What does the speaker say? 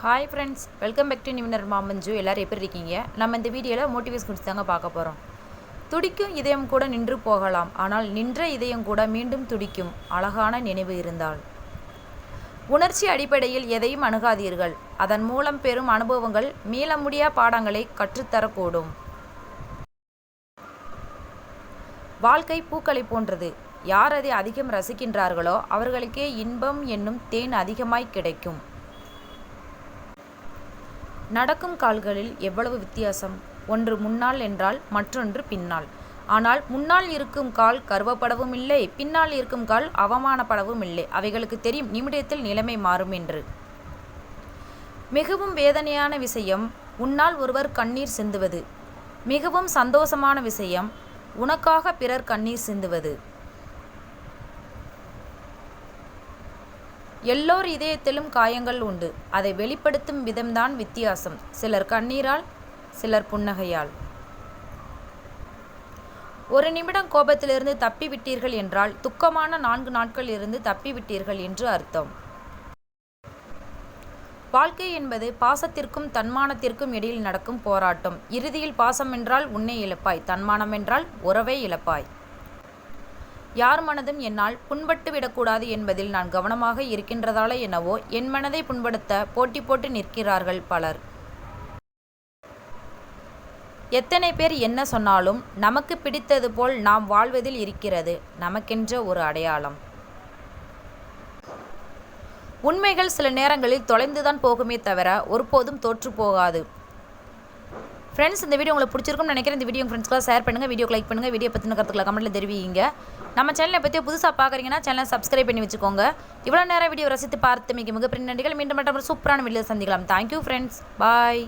Hi friends welcome back to நிமினர் மாமஞ்சு எல்லோரும் எப்படி இருக்கீங்க? நம்ம இந்த வீடியோவில் மோட்டிவேஷன் குறித்து தாங்க பார்க்க போகிறோம் துடிக்கும் இதயம் கூட நின்று போகலாம். ஆனால் நின்ற இதயம் கூட மீண்டும் துடிக்கும். அழகான நினைவு இருந்தால். உணர்ச்சி அடிப்படையில் எதையும் அணுகாதீர்கள். அதன் மூலம் பெறும் அனுபவங்கள் மீள முடியா பாடங்களை கற்றுத்தரக்கூடும். வாழ்க்கை பூக்களை போன்றது. யார் அதை அதிகம் ரசிக்கின்றார்களோ அவர்களுக்கே இன்பம் என்னும் தேன் அதிகமாய் கிடைக்கும். நடக்கும் கால்களில் எவ்வளவு வித்தியாசம்? ஒன்று முன்னால் என்றால் மற்றொன்று பின்னால். ஆனால் முன்னால் இருக்கும் கால் கருவப்படவும் இல்லை பின்னால் இருக்கும் கால் அவமானப்படவும் இல்லை. அவைகளுக்கு தெரியும் நிமிடத்தில் நிலைமை மாறும் என்று. மிகவும் வேதனையான விஷயம் உன்னால் ஒருவர் கண்ணீர் சிந்துவது. மிகவும் சந்தோஷமான விஷயம் உனக்காக பிறர் கண்ணீர் சிந்துவது. எல்லோர் இதயத்திலும் காயங்கள் உண்டு. அதை வெளிப்படுத்தும் விதம்தான் வித்தியாசம். சிலர் கண்ணீரால் சிலர் புன்னகையால். ஒரு நிமிடம் கோபத்திலிருந்து தப்பிவிட்டீர்கள் என்றால் துக்கமான நான்கு நாட்கள் இருந்து தப்பிவிட்டீர்கள் என்று அர்த்தம். வாழ்க்கை என்பது பாசத்திற்கும் தன்மானத்திற்கும் இடையில் நடக்கும் போராட்டம். இறுதியில் பாசம் என்றால் உன்னை இழப்பாய். தன்மானம் என்றால் உறவை இழப்பாய். யார் மனதும் என்னால் புண்பட்டு விடக்கூடாது என்பதில் நான் கவனமாக இருக்கின்றதால என்னவோ என் மனதை புண்படுத்த போட்டி போட்டு நிற்கிறார்கள் பலர். எத்தனை பேர் என்ன சொன்னாலும் நமக்கு பிடித்தது போல் நாம் வாழ்வதில் இருக்கிறது நமக்கென்ற ஒரு அடையாளம். உண்மைகள் சில நேரங்களில் தொலைந்துதான் போகுமே தவிர ஒருபோதும் தோற்று போகாது. ஃப்ரெண்ட்ஸ் இந்த வீடியோ உங்களுக்கு பிடிச்சிருக்கும்னு நினைக்கிறேன். இந்த வீடியோ ஃப்ரெண்ட்ஸ்க்குலாம் ஷேர் பண்ணுங்கள் வீடியோ லைக் பண்ணுங்கள் வீடியோ பற்றின கருத்துக்களை கமெண்ட்டில் தெரிவிங்க. நம்ம சேனலை பற்றி புதுசாக பார்க்குறீங்கன்னா சேனலை சப்ஸ்கிரைப் பண்ணி வச்சுக்கோங்க. இவ்வளோ நேரம் வீடியோ ரசித்து பார்த்து மிக மிக நன்றிகள். மீண்டும் மட்டும் சூப்பரான வீடியோ சந்திக்கலாம். Thank you friends bye